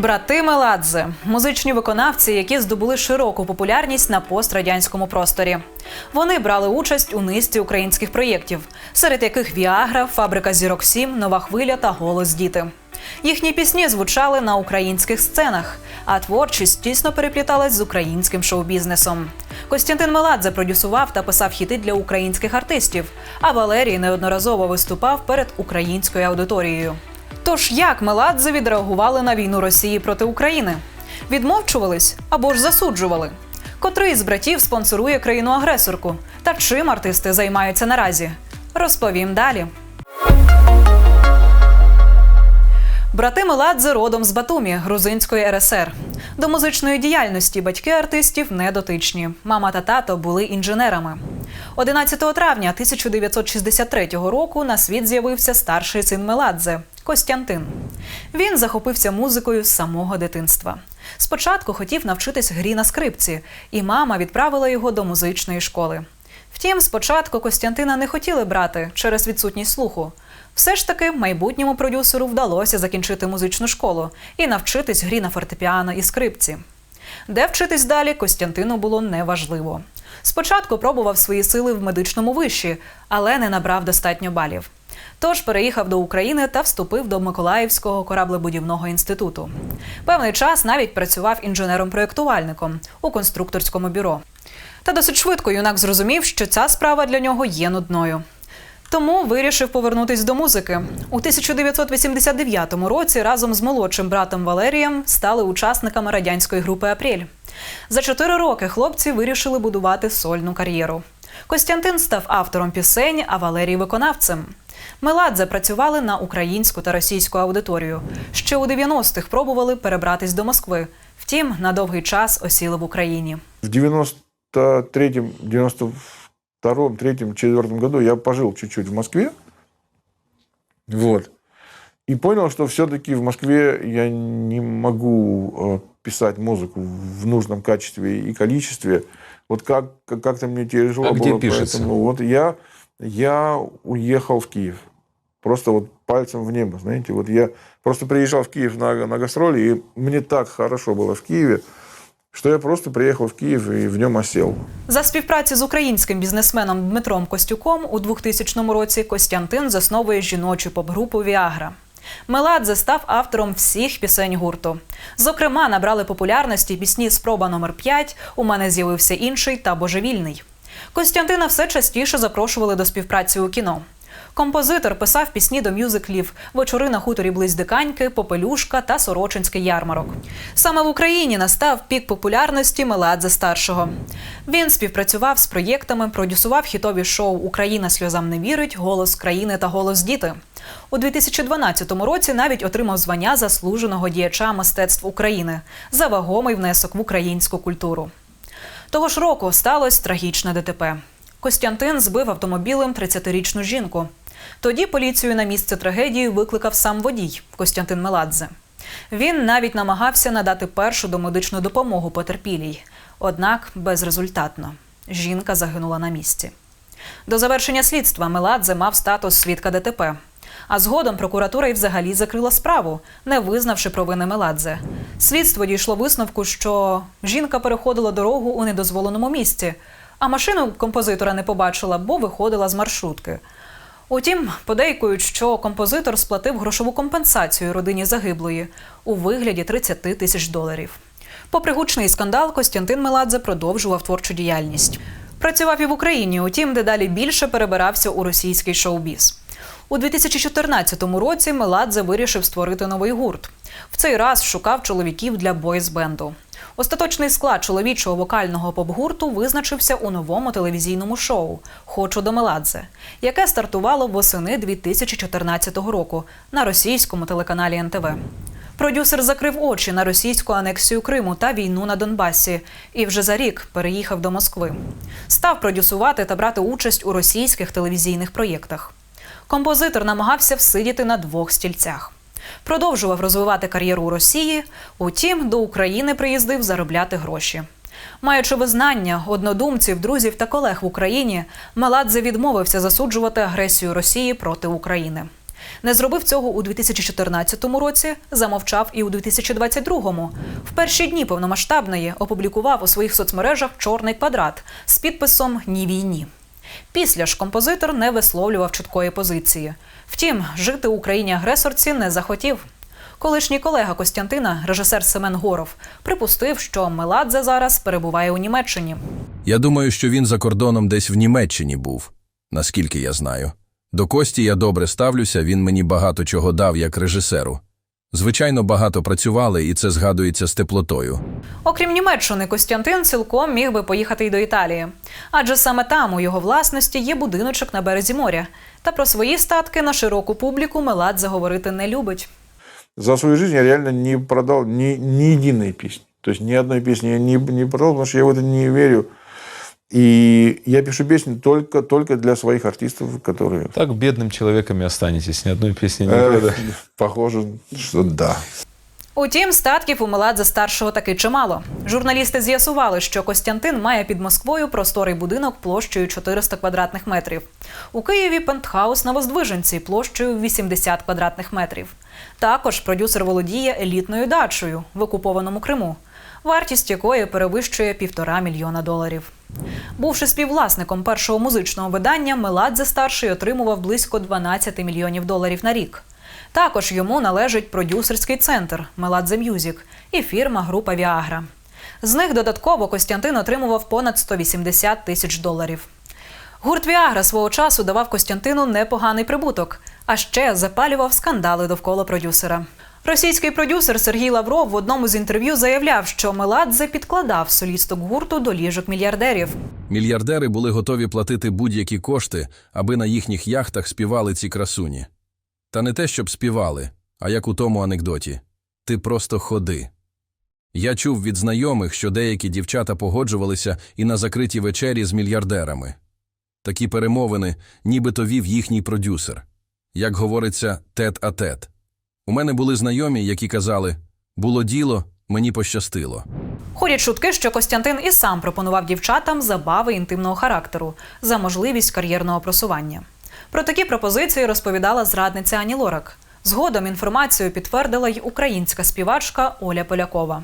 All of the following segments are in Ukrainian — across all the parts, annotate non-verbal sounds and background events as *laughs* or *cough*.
Брати Меладзе музичні виконавці, які здобули широку популярність на пострадянському просторі. Вони брали участь у низці українських проєктів, серед яких Віагра, Фабрика зірок 7, Нова хвиля та Голос діти. Їхні пісні звучали на українських сценах, а творчість тісно перепліталась з українським шоу-бізнесом. Костянтин Меладзе продюсував та писав хіти для українських артистів, а Валерій неодноразово виступав перед українською аудиторією. Тож як Меладзе відреагували на війну Росії проти України? Відмовчувались або ж засуджували? Котрий з братів спонсорує країну-агресорку? Та чим артисти займаються наразі? Розповім далі. Брати Меладзе родом з Батумі, Грузинської РСР. До музичної діяльності батьки артистів не дотичні. Мама та тато були інженерами. 11 травня 1963 року на світ з'явився старший син Меладзе Костянтин. Він захопився музикою з самого дитинства. Спочатку хотів навчитись грі на скрипці, і мама відправила його до музичної школи. Втім, спочатку Костянтина не хотіли брати через відсутність слуху. Все ж таки, майбутньому продюсеру вдалося закінчити музичну школу і навчитись грі на фортепіано і скрипці. Де вчитись далі, Костянтину було неважливо. Спочатку пробував свої сили в медичному виші, але не набрав достатньо балів. Тож переїхав до України та вступив до Миколаївського кораблебудівного інституту. Певний час навіть працював інженером-проєктувальником у конструкторському бюро. Та досить швидко юнак зрозумів, що ця справа для нього є нудною. Тому вирішив повернутись до музики. У 1989 році разом з молодшим братом Валерієм стали учасниками радянської групи Апрель. За чотири роки хлопці вирішили будувати сольну кар'єру. Костянтин став автором пісень, а Валерій виконавцем. Меладзе працювали на українську та російську аудиторію. Ще у 90-х пробували перебратись до Москви. Втім, на довгий час осіли в Україні. В 93-м, 92-м, 3-м, 4 году я пожил чуть-чуть в Москве. Вот. И понял, что все-таки в Москве я не могу э, писать музыку в нужном качестве и количестве. Вот как, как- как-то мне тяжело А где было. пишется? Поэтому вот я, я уехал в Киев. Просто вот пальцем в небо, знаете. Вот я просто приезжал в Киев на, на гастроли, и мне так хорошо было в Киеве, что я просто приехал в Киев и в нем осел. За співпраці з українським бізнесменом Дмитром Костюком у 2000 році Костянтин засновує жіночу поп-групу Віагра. Меладзе став автором всіх пісень гурту. Зокрема, набрали популярності пісні Спроба номер 5 У мене з'явився інший та божевільний. Костянтина все частіше запрошували до співпраці у кіно. Композитор писав пісні до мюзиклів Вечори на хуторі близь Диканьки, Попелюшка та Сорочинський ярмарок. Саме в Україні настав пік популярності Меладзе старшого. Він співпрацював з проєктами, продюсував хітові шоу Україна сльозам не вірить, Голос країни та Голос діти. У 2012 році навіть отримав звання заслуженого діяча мистецтв України за вагомий внесок в українську культуру. Того ж року сталося трагічне ДТП. Костянтин збив автомобілем 30-річну жінку. Тоді поліцію на місце трагедії викликав сам водій Костянтин Меладзе. Він навіть намагався надати першу домедичну допомогу потерпілій, однак безрезультатно. Жінка загинула на місці. До завершення слідства Меладзе мав статус свідка ДТП. А згодом прокуратура й взагалі закрила справу, не визнавши провини Меладзе. Слідство дійшло висновку, що жінка переходила дорогу у недозволеному місці, а машину композитора не побачила, бо виходила з маршрутки. Утім, подейкують, що композитор сплатив грошову компенсацію родині загиблої у вигляді 30 тисяч доларів. Попри гучний скандал, Костянтин Меладзе продовжував творчу діяльність. Працював і в Україні, утім, дедалі більше перебирався у російський шоу-біз. У 2014 році Меладзе вирішив створити новий гурт. В цей раз шукав чоловіків для бойс-бенду. Остаточний склад чоловічого вокального поп-гурту визначився у новому телевізійному шоу Хочу до Меладзе, яке стартувало восени 2014 року на російському телеканалі НТВ. Продюсер закрив очі на російську анексію Криму та війну на Донбасі і вже за рік переїхав до Москви. Став продюсувати та брати участь у російських телевізійних проєктах. Композитор намагався всидіти на двох стільцях. Продовжував розвивати кар'єру у Росії, утім, до України приїздив заробляти гроші. Маючи визнання однодумців, друзів та колег в Україні, Меладзе відмовився засуджувати агресію Росії проти України. Не зробив цього у 2014 році, замовчав і у 2022. В перші дні повномасштабної опублікував у своїх соцмережах чорний квадрат з підписом Ні війні. Після ж композитор не висловлював чіткої позиції. Втім, жити у країні агресорці не захотів. Колишній колега Костянтина, режисер Семен Горов, припустив, що Меладзе зараз перебуває у Німеччині. Я думаю, що він за кордоном десь в Німеччині був, наскільки я знаю. До Кості я добре ставлюся, він мені багато чого дав як режисеру. Звичайно, багато працювали, і це згадується з теплотою. Окрім Німеччини, Костянтин цілком міг би поїхати й до Італії, адже саме там у його власності є будиночок на березі моря. Та про свої статки на широку публіку Меладзе говорити не любить. За свою жизнь я реально не продал ни, ни единой песни. То есть ни одной песни я не, не продал, потому что я в это не верю. И я пишу песни только, только для своих артистов, которые... Так бедным человеком и останетесь. Ни одной песни не Э, продали. *laughs* похоже, что да. Утім, статків у Меладзе старшого таки чимало. Журналісти з'ясували, що Костянтин має під Москвою просторий будинок площею 400 квадратних метрів. У Києві пентхаус на Воздвиженці площею 80 квадратних метрів. Також продюсер володіє елітною дачею в окупованому Криму, вартість якої перевищує півтора мільйона доларів. Бувши співвласником першого музичного видання, Меладзе старший отримував близько 12 мільйонів доларів на рік. Також йому належить продюсерський центр Меладзе Мюзік і фірма Група Віагра. З них додатково Костянтин отримував понад 180 тисяч доларів. Гурт Віагра свого часу давав Костянтину непоганий прибуток, а ще запалював скандали довкола продюсера. Російський продюсер Сергій Лавров в одному з інтерв'ю заявляв, що Меладзе підкладав солісток гурту до ліжок мільярдерів. Мільярдери були готові платити будь-які кошти, аби на їхніх яхтах співали ці красуні. Та не те, щоб співали, а як у тому анекдоті ти просто ходи. Я чув від знайомих, що деякі дівчата погоджувалися і на закритій вечері з мільярдерами. Такі перемовини нібито вів їхній продюсер. Як говориться, тет-а-тет. У мене були знайомі, які казали було діло, мені пощастило. Ходять чутки, що Костянтин і сам пропонував дівчатам забави інтимного характеру за можливість кар'єрного просування. Про такі пропозиції розповідала зрадниця Ані Лорак. Згодом інформацію підтвердила й українська співачка Оля Полякова.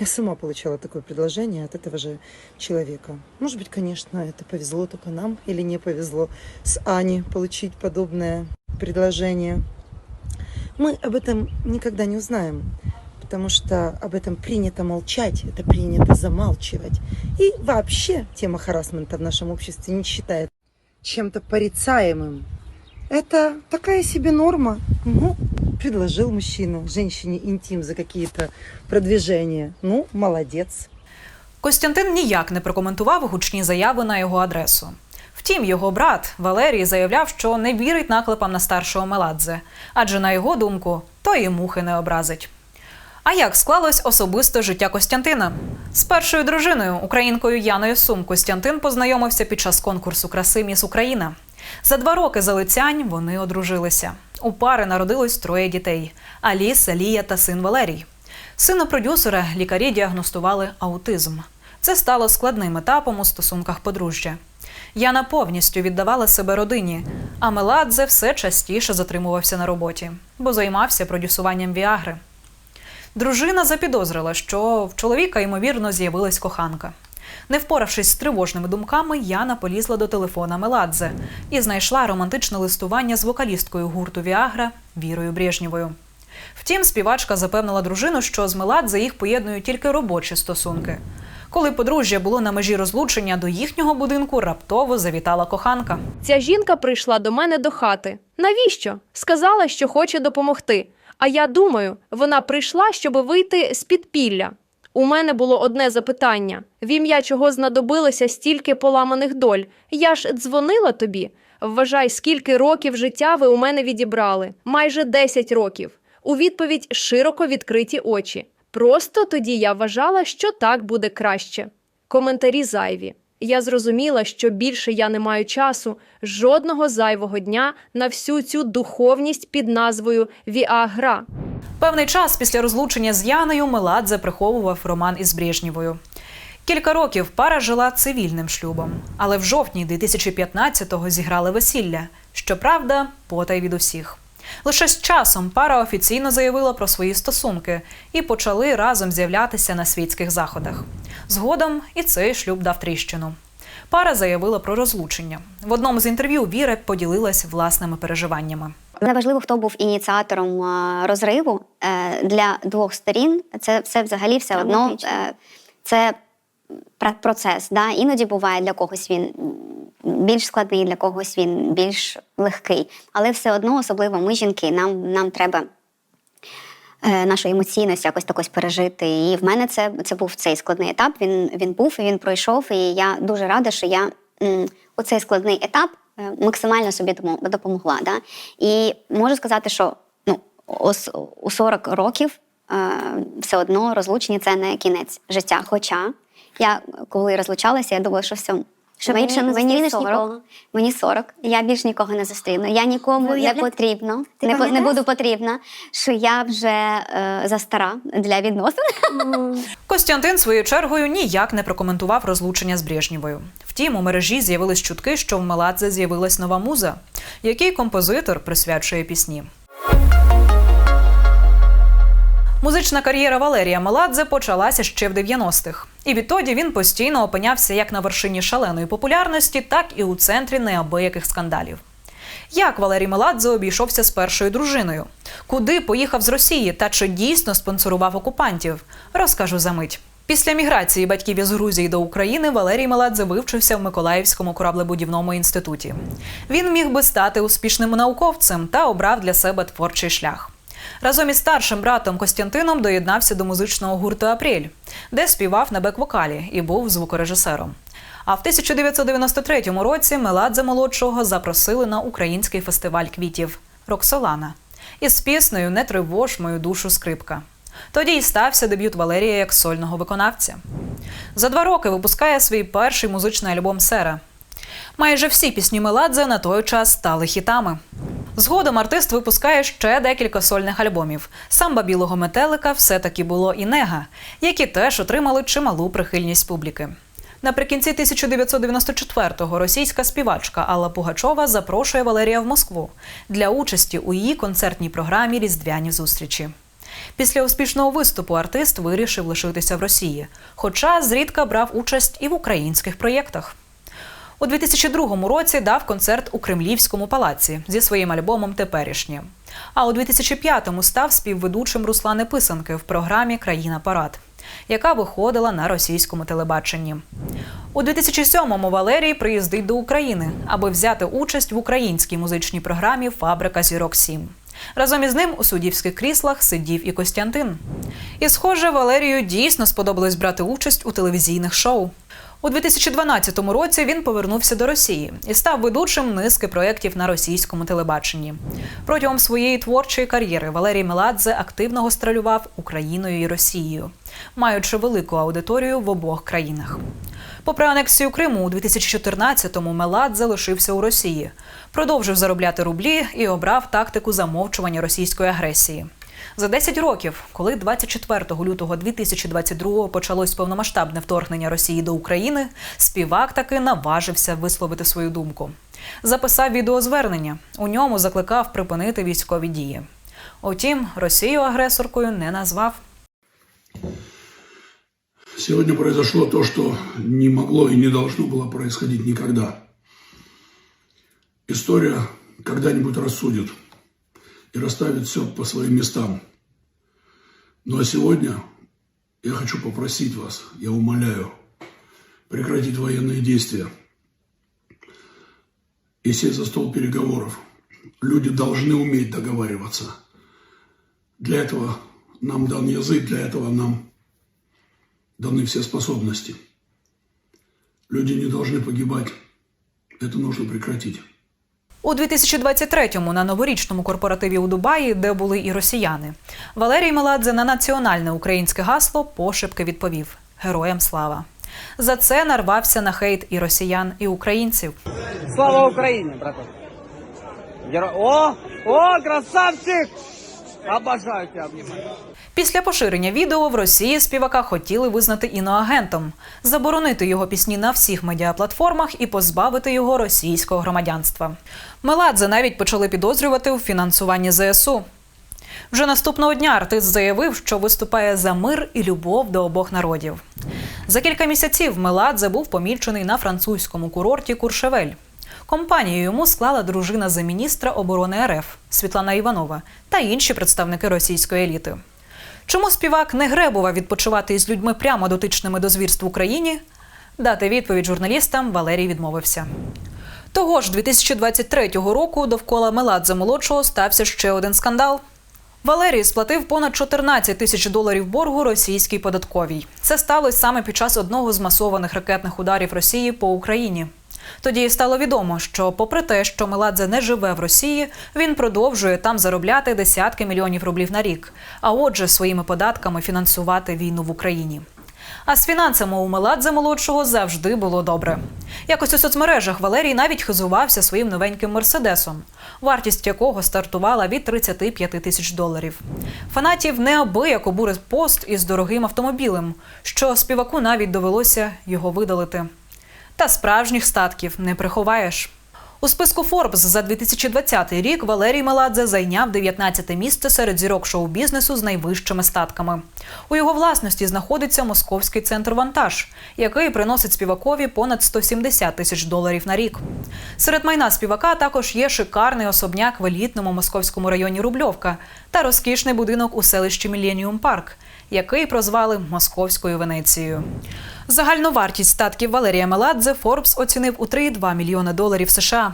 Я сама получала такое предложение от этого же человека. Может быть, конечно, это повезло только нам или не повезло с Аней получить подобное предложение. Мы об этом никогда не узнаем, потому что об этом принято молчать, это принято замалчивать. И вообще тема харасмента в нашем обществе не считает чем-то порицаемым. Это такая себе норма. Ну, предложил мужчина женщине интим за какие-то продвижения. Ну, молодец. Костянтин ніяк не прокоментував гучні заяви на його адресу. Втім, його брат Валерій заявляв, що не вірить наклепам на старшого Меладзе, адже на його думку, то і мухи не образить. А як склалось особисте життя Костянтина? З першою дружиною, українкою Яною Сум, Костянтин познайомився під час конкурсу краси Міс Україна. За два роки залицянь вони одружилися. У пари народилось троє дітей: Аліса, Лія та син Валерій. Сину продюсера лікарі діагностували аутизм. Це стало складним етапом у стосунках подружжя. Яна повністю віддавала себе родині, а Меладзе все частіше затримувався на роботі, бо займався продюсуванням Віагри. Дружина запідозрила, що в чоловіка ймовірно з'явилась коханка. Не впоравшись з тривожними думками, Яна полізла до телефона Меладзе і знайшла романтичне листування з вокалісткою гурту Віагра Вірою Брежнєвою. Втім, співачка запевнила дружину, що з Меладзе їх поєднують тільки робочі стосунки. Коли подружжя було на межі розлучення, до їхнього будинку раптово завітала коханка. Ця жінка прийшла до мене до хати. Навіщо? Сказала, що хоче допомогти. А я думаю, вона прийшла, щоб вийти з підпілля. У мене було одне запитання: в ім'я чого знадобилося стільки поламаних доль? Я ж дзвонила тобі. Вважай, скільки років життя ви у мене відібрали. Майже 10 років. У відповідь широко відкриті очі. Просто тоді я вважала, що так буде краще. Коментарі зайві. Я зрозуміла, що більше я не маю часу, жодного зайвого дня на всю цю духовність під назвою Віагра. Певний час після розлучення з Яною Меладзе приховував роман із Брежнєвою. Кілька років пара жила цивільним шлюбом, але в жовтні 2015-го зіграли весілля. Щоправда, потай від усіх. Лише з часом пара офіційно заявила про свої стосунки і почали разом з'являтися на світських заходах. Згодом і цей шлюб дав тріщину. Пара заявила про розлучення. В одному з інтерв'ю Віра поділилась власними переживаннями. Неважливо, хто був ініціатором розриву е, для двох сторін. Це все взагалі все одно е, це процес. Да? Іноді буває для когось він більш складний, для когось він більш легкий. Але все одно, особливо ми, жінки, нам, нам треба. е, Нашу емоційність якось такось пережити. І в мене це, це був цей складний етап. Він, він був і він пройшов. І я дуже рада, що я м, у цей складний етап е, максимально собі допомогла. Да? І можу сказати, що ну, ос- у 40 років е, все одно розлучення це не кінець життя. Хоча я коли розлучалася, я думала, що все. Що мені- більше не мені 40. нікого. Мені 40. Я більш нікого не зустріну. Я нікому Ви не уявляєте? потрібно. Не, по- не буду потрібна, що я вже е, застара для відносин. Костянтин своєю чергою ніяк не прокоментував розлучення з Брежнєвою. Втім, у мережі з'явились чутки, що в Меладзе з'явилась нова муза, який композитор присвячує пісні. Музична кар'єра Валерія Меладзе почалася ще в 90-х. І відтоді він постійно опинявся як на вершині шаленої популярності, так і у центрі неабияких скандалів. Як Валерій Меладзе обійшовся з першою дружиною? Куди поїхав з Росії та чи дійсно спонсорував окупантів? Розкажу за мить. Після міграції батьків із Грузії до України Валерій Меладзе вивчився в Миколаївському кораблебудівному інституті. Він міг би стати успішним науковцем та обрав для себе творчий шлях. Разом із старшим братом Костянтином доєднався до музичного гурту Апрель, де співав на бек-вокалі і був звукорежисером. А в 1993 році Меладзе молодшого запросили на український фестиваль квітів Роксолана із піснею Не тривож мою душу скрипка. Тоді й стався дебют Валерія як сольного виконавця. За два роки випускає свій перший музичний альбом Сера. Майже всі пісні Меладзе на той час стали хітами. Згодом артист випускає ще декілька сольних альбомів. Самба білого метелика все таки було і нега, які теж отримали чималу прихильність публіки. Наприкінці 1994-го російська співачка Алла Пугачова запрошує Валерія в Москву для участі у її концертній програмі Різдвяні зустрічі. Після успішного виступу артист вирішив лишитися в Росії, хоча зрідка брав участь і в українських проєктах. У 2002 році дав концерт у Кремлівському палаці зі своїм альбомом Теперішнє. А у 2005-му став співведучим Руслани Писанки в програмі Країна Парад, яка виходила на російському телебаченні. У 2007-му Валерій приїздить до України, аби взяти участь в українській музичній програмі Фабрика зірок 7 Разом із ним у суддівських кріслах сидів і Костянтин. І, схоже, Валерію дійсно сподобалось брати участь у телевізійних шоу. У 2012 році він повернувся до Росії і став ведучим низки проєктів на російському телебаченні. Протягом своєї творчої кар'єри Валерій Меладзе активно гастролював Україною і Росією, маючи велику аудиторію в обох країнах. Попри анексію Криму у 2014-му Меладзе лишився у Росії, продовжив заробляти рублі і обрав тактику замовчування російської агресії. За 10 років, коли 24 лютого 2022 почалось повномасштабне вторгнення Росії до України, співак таки наважився висловити свою думку. Записав відеозвернення. У ньому закликав припинити військові дії. Утім, Росію агресоркою не назвав. Сегодня произошло то, что не могло и не должно было происходить никогда. История когда-нибудь рассудит и расставит все по своим местам. Ну а сегодня я хочу попросить вас, я умоляю, прекратить военные действия и сесть за стол переговоров. Люди должны уметь договариваться. Для этого нам дан язык, для этого нам даны все способности. Люди не должны погибать. Это нужно прекратить. У 2023-му на новорічному корпоративі у Дубаї, де були і росіяни, Валерій Меладзе на національне українське гасло пошепки відповів Героям слава. За це нарвався на хейт і росіян, і українців. Слава Україні, братан! Геро... О! О, красавчик! Обожаю тебя. Після поширення відео в Росії співака хотіли визнати іноагентом, заборонити його пісні на всіх медіаплатформах і позбавити його російського громадянства. Меладзе навіть почали підозрювати у фінансуванні ЗСУ. Вже наступного дня артист заявив, що виступає за мир і любов до обох народів. За кілька місяців Меладзе був помічений на французькому курорті Куршевель. Компанію йому склала дружина замміністра оборони РФ Світлана Іванова та інші представники російської еліти. Чому співак не гребував відпочивати із людьми прямо дотичними до звірств в Україні? Дати відповідь журналістам Валерій відмовився. Того ж 2023 року довкола Меладзе молодшого стався ще один скандал. Валерій сплатив понад 14 тисяч доларів боргу російській податковій. Це сталося саме під час одного з масованих ракетних ударів Росії по Україні. Тоді стало відомо, що, попри те, що Меладзе не живе в Росії, він продовжує там заробляти десятки мільйонів рублів на рік, а отже, своїми податками фінансувати війну в Україні. А з фінансами у Меладзе молодшого завжди було добре. Якось у соцмережах Валерій навіть хизувався своїм новеньким мерседесом, вартість якого стартувала від 35 тисяч доларів. Фанатів неабияк обурив пост із дорогим автомобілем, що співаку навіть довелося його видалити. Та справжніх статків не приховаєш. У списку Forbes за 2020 рік Валерій Меладзе зайняв 19 місце серед зірок шоу-бізнесу з найвищими статками. У його власності знаходиться московський центр вантаж, який приносить співакові понад 170 тисяч доларів на рік. Серед майна співака також є шикарний особняк в елітному московському районі Рубльовка та розкішний будинок у селищі Міленіум Парк, який прозвали Московською Венецією. Загальну вартість статків Валерія Меладзе Forbes оцінив у 3,2 мільйони доларів США.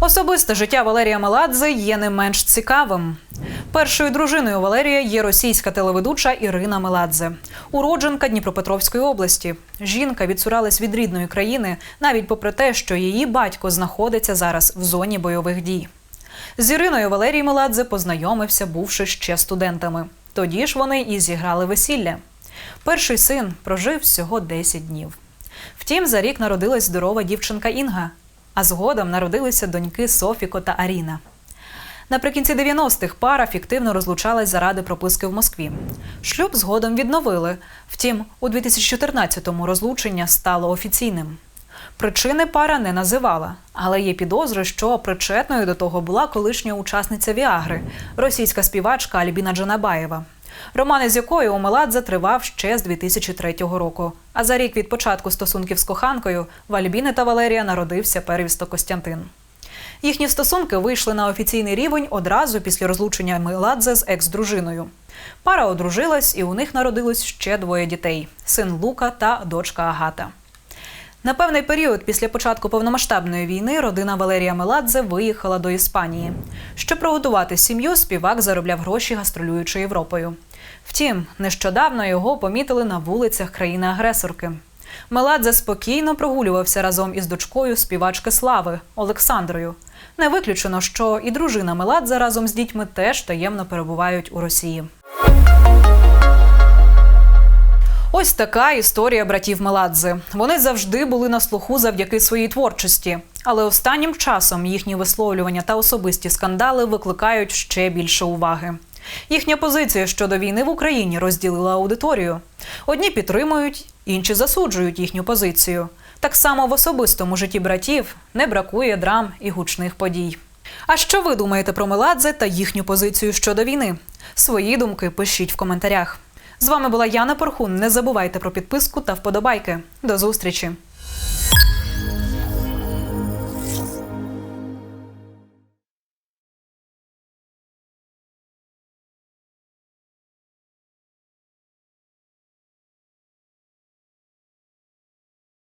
Особисте життя Валерія Меладзе є не менш цікавим. Першою дружиною Валерія є російська телеведуча Ірина Меладзе, уродженка Дніпропетровської області. Жінка відсуралась від рідної країни, навіть попри те, що її батько знаходиться зараз в зоні бойових дій. З Іриною Валерій Меладзе познайомився, бувши ще студентами. Тоді ж вони і зіграли весілля. Перший син прожив всього 10 днів. Втім, за рік народилась здорова дівчинка Інга, а згодом народилися доньки Софіко та Аріна. Наприкінці 90-х пара фіктивно розлучалась заради прописки в Москві. Шлюб згодом відновили. Втім, у 2014-му розлучення стало офіційним. Причини пара не називала, але є підозри, що причетною до того була колишня учасниця Віагри, російська співачка Альбіна Джанабаєва. Роман із якою у Меладзе тривав ще з 2003 року. А за рік від початку стосунків з коханкою в Альбіни та Валерія народився первісто Костянтин. Їхні стосунки вийшли на офіційний рівень одразу після розлучення Меладзе з екс-дружиною. Пара одружилась, і у них народилось ще двоє дітей: син Лука та дочка Агата. На певний період після початку повномасштабної війни родина Валерія Меладзе виїхала до Іспанії. Щоб прогодувати сім'ю, співак заробляв гроші гастролюючи Європою. Втім, нещодавно його помітили на вулицях країни-агресорки. Меладзе спокійно прогулювався разом із дочкою співачки Слави Олександрою. Не виключено, що і дружина Меладзе разом з дітьми теж таємно перебувають у Росії. Ось така історія братів Меладзе. Вони завжди були на слуху завдяки своїй творчості. Але останнім часом їхні висловлювання та особисті скандали викликають ще більше уваги. Їхня позиція щодо війни в Україні розділила аудиторію. Одні підтримують, інші засуджують їхню позицію. Так само в особистому житті братів не бракує драм і гучних подій. А що ви думаєте про Меладзе та їхню позицію щодо війни? Свої думки пишіть в коментарях. З вами була Яна Порхун. Не забувайте про підписку та вподобайки. До зустрічі!